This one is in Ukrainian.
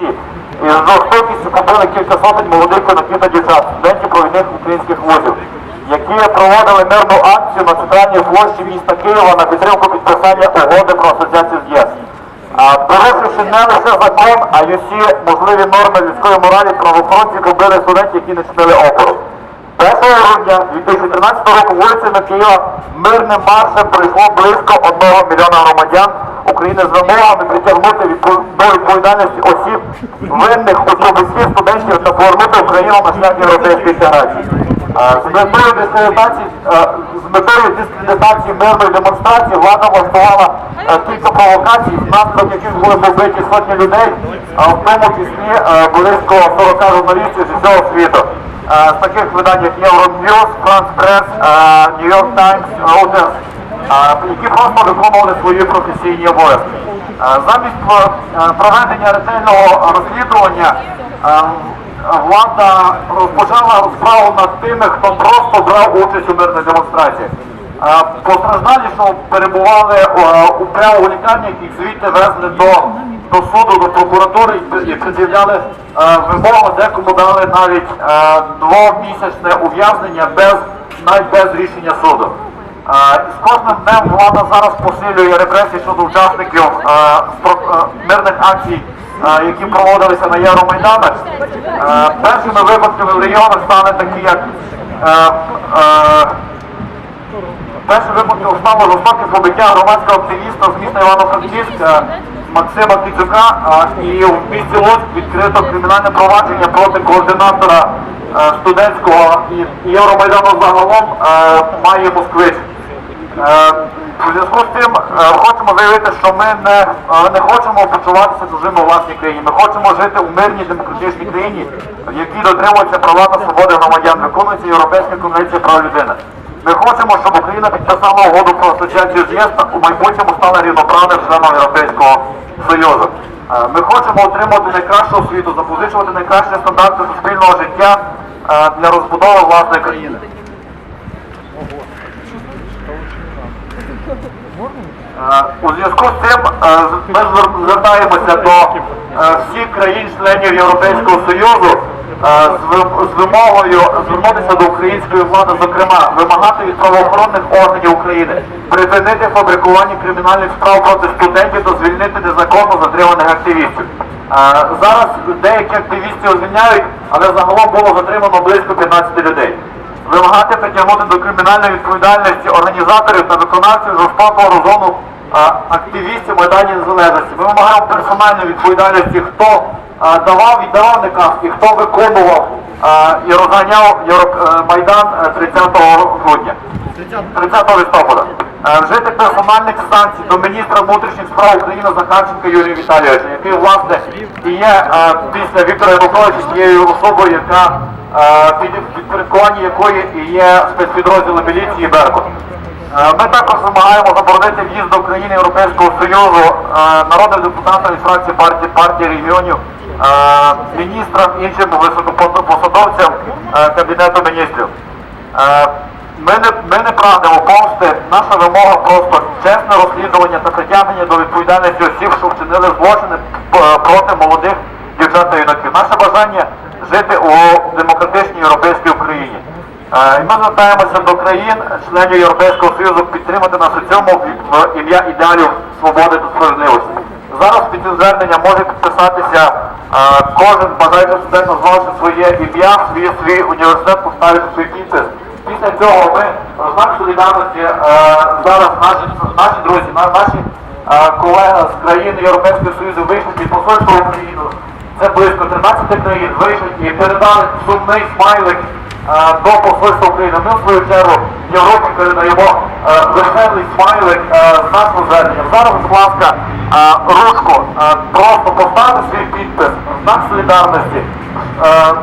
І з жорстокістю побили кілька сотень молодих юнаків та дівчат, студентів провідних українських вузів, які проводили мирну акцію на центральній площі міста Києва на підтримку підписання угоди про асоціацію з ЄС. Порушивши не лише закон, а й усі можливі норми людської моралі, правоохоронці побили студентів, які не чинили опору. 1 грудня 2013 року вулицями Києва мирним маршем прийшло близько 1 мільйона громадян України з вимогами притягнути відпо- до відповідальності осіб, винних у чобиті студентів та повернути Україну на шлях європейської інтеграції. З метою дискредитації, з метою дискредитації мирної демонстрації влада влаштувала кілька провокацій, внаслідок яких були побиті сотні людей, в тому числі близько 40 журналістів з усього світу. З таких видань, як Euronews, France Press, New York Times, Reuters, які просто виконували свої професійні обов'язки. Замість проведення ретельного розслідування влада розпочала розправу над тими, хто просто брав участь у мирних демонстраціях. Постраждалі, що перебували прямо у лікарні, їх звідти везли до, до суду, до прокуратури і- пред'являли вимогу, декому дали навіть двомісячне ув'язнення без навіть без рішення суду. З кожним днем влада зараз посилює репресії щодо учасників мирних акцій, які проводилися на Євромайданах. Першими випадками в регіонах стали такі, як Перший випадок стало жорстоке побиття громадського активіста з міста Івано-Франківська Максима Кицюка а, і в місті Луцьк відкрито кримінальне провадження проти координатора студентського і Євромайдану загалом має москвич. Е, У зв'язку з цим е, хочемо заявити, що ми не, е, не хочемо почуватися чужими у власній країні. Ми хочемо жити у мирній демократичній країні, в якій дотримуються права та свободи громадян, виконується Європейська конвенція прав людини. Ми хочемо, щоб Україна підписала угоду про асоціацію з ЄС у майбутньому стала рівноправним членом Європейського Союзу. Ми хочемо отримати найкращу освіту, запозичувати найкращі стандарти суспільного життя для розбудови власної країни. У зв'язку з цим е, ми звертаємося до е, всіх країн-членів Європейського Союзу е, з вимогою звернутися до української влади, зокрема, вимагати від правоохоронних органів України припинити фабрикування кримінальних справ проти студентів та звільнити незаконно затриманих активістів. Зараз деякі активістів звільняють, але загалом було затримано близько 15 людей вимагати притягнути до кримінальної відповідальності організаторів та виконавців жорстокого розгону а, активістів Майдані Незалежності. Ми вимагаємо персональної відповідальності, хто а, давав віддавав наказ і хто виконував а, і розганяв е, Майдан е, 30 грудня. 30 листопада. Е, Вжити персональних санкцій до міністра внутрішніх справ України Захарченка Юрія Віталійовича, який власне і є е, після Віктора Януковича тією особою, яка е, під підпорядкуванні якої і є спецпідрозділи міліції Беркут. Ми також вимагаємо заборонити в'їзд до країни Європейського Союзу народним депутатам від фракції партії партії регіонів, міністрам, іншим високопосадовцям Кабінету міністрів. Е, Ми не, ми не прагнемо помсти. Наша вимога просто чесне розслідування та притягнення до відповідальності осіб, що вчинили злочини проти молодих дівчат та юнаків. Наше бажання жити у демократичній європейській Україні. Е, І ми звертаємося до країн, членів Європейського Союзу, підтримати нас у цьому в ім'я ідеалів свободи та справедливості. Зараз під цим зверненням може підписатися е, кожен бажаючий студент, назвавши своє ім'я, свій, свій університет, поставити свій підпис. Після цього ми знак солідарності е, зараз наші, наші друзі, на- наші е, колеги з країн Європейського Союзу вийшли під посольство Україну. Це близько 13 країн вийшли і передали сумний смайлик е, до посольства України. Ми в свою чергу в Європі передаємо е, веселий смайлик е, з нашим зверненням. Зараз, будь ласка, е, ручку е, просто поставте свій підпис знак солідарності. Е,